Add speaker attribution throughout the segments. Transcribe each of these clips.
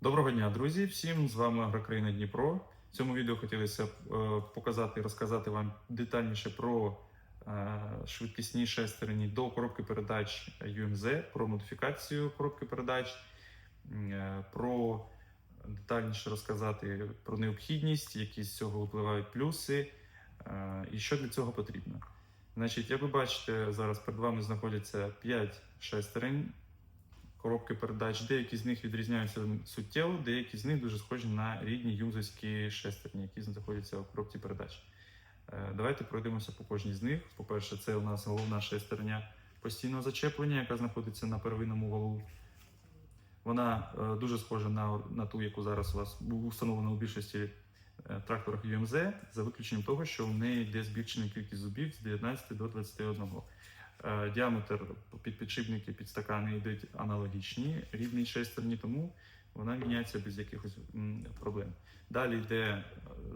Speaker 1: Доброго дня, друзі! Всім з вами Агрокраїна Дніпро. В цьому відео хотілося б е, показати і розказати вам детальніше про е, швидкісні шестерні до коробки передач UMZ, про модифікацію коробки передач, е, про детальніше розказати про необхідність, які з цього випливають плюси і що для цього потрібно. Значить, як ви бачите, зараз перед вами знаходяться 5 шестерень коробки передач. Деякі з них відрізняються суттєво, деякі з них дуже схожі на рідні юзовські шестерні, які знаходяться у коробці передач. Е, Давайте пройдемося по кожній з них. По-перше, це у нас головна шестерня постійного зачеплення, яка знаходиться на первинному валу. Вона е, дуже схожа на, на ту, яку зараз у вас був встановлена у більшості е, тракторах UMZ, за виключенням того, що в неї йде збільшена кількість зубів з 19 до 21. Е, Діаметр під підшипники, під стакани йдуть аналогічні, рідні шестерні, тому вона міняється без якихось проблем. Далі йде е,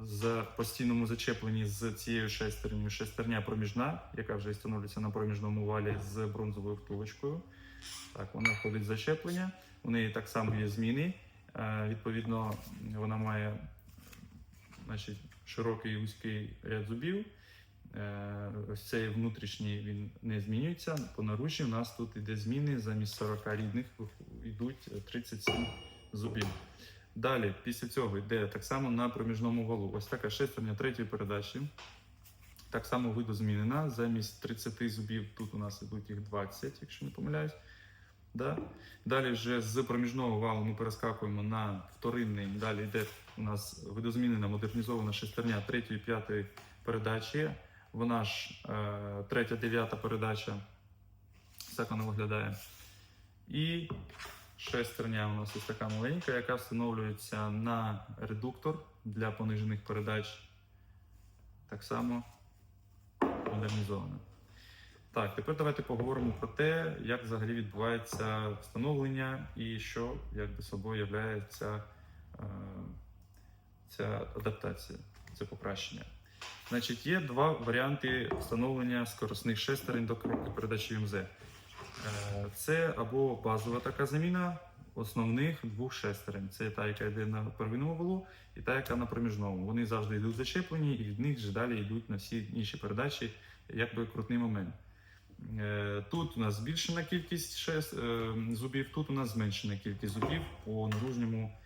Speaker 1: з постійному зачепленні з цією шестернею шестерня проміжна, яка вже встановлюється на проміжному валі з бронзовою втулочкою. Так, вона входить в зачеплення. У неї так само є зміни. Е, Відповідно, вона має значить, широкий і вузький ряд зубів. Е, Ось цей внутрішній він не змінюється. По наружі у нас тут іде зміни замість 40 рідних йдуть 37 зубів. Далі, після цього йде так само на проміжному валу. Ось така шестерня третьої передачі. Так само видозмінена. Замість 30 зубів тут у нас ідуть їх 20, якщо не помиляюсь. Да? Далі вже з проміжного валу ми перескакуємо на вторинний. Далі йде у нас видозмінена модернізована шестерня третьої п'ятої передачі. Вона ж е, третя, дев'ята передача. Так вона виглядає. І шестерня у нас ось така маленька, яка встановлюється на редуктор для понижених передач. Так само модернізована. Так, тепер давайте поговоримо про те, як взагалі відбувається встановлення і що якби собою являє ця, е, ця адаптація, це покращення. Значить, є два варіанти встановлення скоростних шестерень до коробки передачі МЗ. Е, Це або базова така заміна основних двох шестерень. Це та, яка йде на первинному валу, і та, яка на проміжному. Вони завжди йдуть зачеплені, і від них ж далі йдуть на всі інші передачі, якби крутний момент. Е, Тут у нас збільшена кількість шест... е, зубів, тут у нас зменшена кількість зубів по наружньому,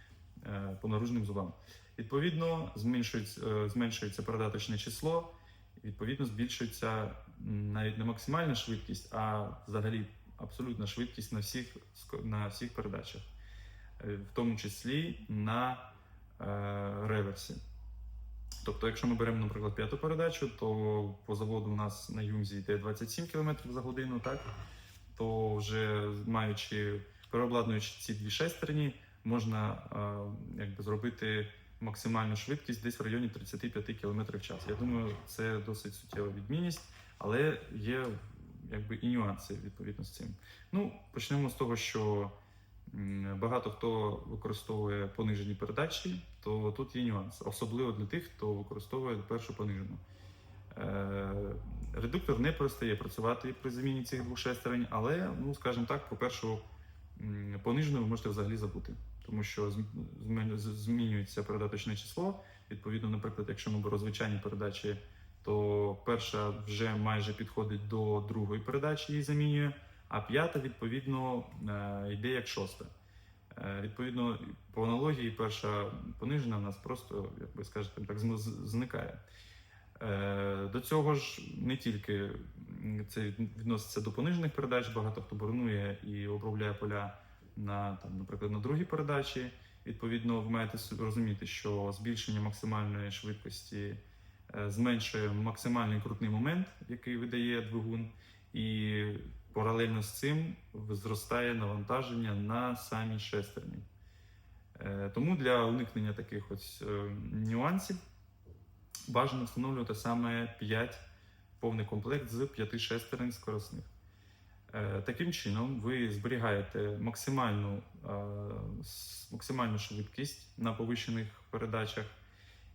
Speaker 1: е, по наружним зубам. Відповідно, зменшується, е, зменшується передаточне число, відповідно, збільшується навіть не максимальна швидкість, а взагалі абсолютна швидкість на всіх, на всіх передачах, Е, в тому числі на е, реверсі. Тобто, якщо ми беремо, наприклад, п'яту передачу, то по заводу у нас на Юмзі йде 27 км за годину, так? то вже маючи переобладнуючи ці дві шестерні, можна е, якби, зробити максимальну швидкість десь в районі 35 км в час. Я думаю, це досить суттєва відмінність, але є якби, і нюанси відповідно з цим. Ну, почнемо з того, що багато хто використовує понижені передачі, то тут є нюанс, особливо для тих, хто використовує першу понижену. Е, Редуктор не перестає працювати при заміні цих двох шестерень, але, ну скажімо так, по першу м, понижену ви можете взагалі забути, тому що змінюється передаточне число. Відповідно, наприклад, якщо ми беремо звичайні передачі, то перша вже майже підходить до другої передачі, її замінює, а п'ята, відповідно, е, йде як шоста. Е, Відповідно, по аналогії, перша понижена в нас просто, як би скажете, так зникає. Е, До цього ж не тільки це відноситься до понижених передач, багато хто бронує і обробляє поля на, там, наприклад, на другій передачі. Відповідно, ви маєте розуміти, що збільшення максимальної швидкості е, зменшує максимальний крутний момент, який видає двигун, і паралельно з цим зростає навантаження на самі шестерні. Е, Тому для уникнення таких ось е, нюансів бажано встановлювати саме 5 повний комплект з 5 шестерень скоростних. Е, Таким чином, ви зберігаєте максимальну, е, максимальну швидкість на повищених передачах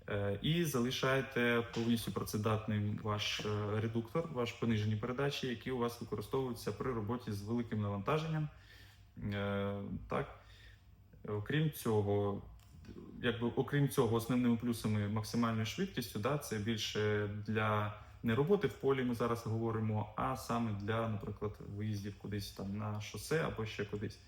Speaker 1: е, і залишаєте повністю працедатним ваш редуктор, ваш понижені передачі, які у вас використовуються при роботі з великим навантаженням. Так. Окрім цього, якби окрім цього, основними плюсами максимальною швидкістю, да, це більше для не роботи в полі, ми зараз говоримо, а саме для, наприклад, виїздів кудись там на шосе або ще кудись.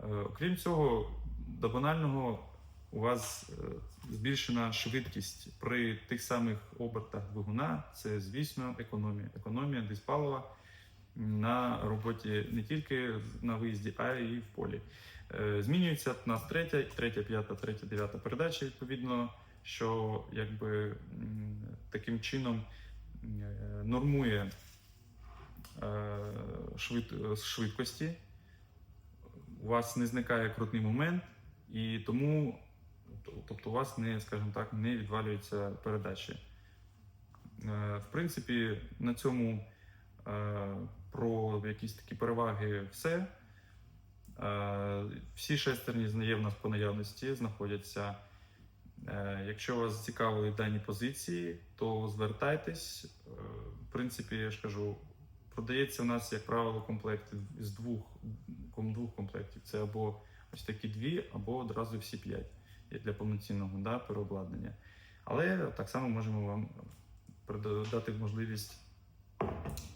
Speaker 1: Е, Окрім цього, до банального у вас е, збільшена швидкість при тих самих обертах двигуна. Це, звісно, економія. Економія десь палива на роботі не тільки на виїзді, а й в полі. Е, Змінюється в нас третя, третя, п'ята, третя, дев'ята передача, відповідно, що якби таким чином нормує е, швид, е, швидкості. У вас не зникає крутний момент, і тому, тобто, у вас не, скажімо так, не відвалюються передачі. Е, В принципі, на цьому про якісь такі переваги все. Всі шестерні є в нас по наявності, знаходяться. Е, Якщо вас цікавили дані позиції, то звертайтесь. Е, В принципі, я ж кажу, продається у нас, як правило, комплекти з двох, двох комплектів. Це або ось такі дві, або одразу всі п'ять для повноцінного да, переобладнання. Але так само можемо вам дати можливість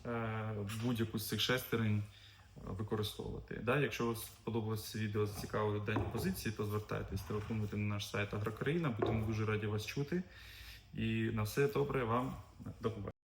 Speaker 1: е, будь-яку з цих шестерень використовувати. Да? Якщо вам сподобалось відео, зацікавили дані позиції, то звертайтесь, телефонуйте на наш сайт Агрокраїна, будемо дуже раді вас чути. І на все добре вам до побачення.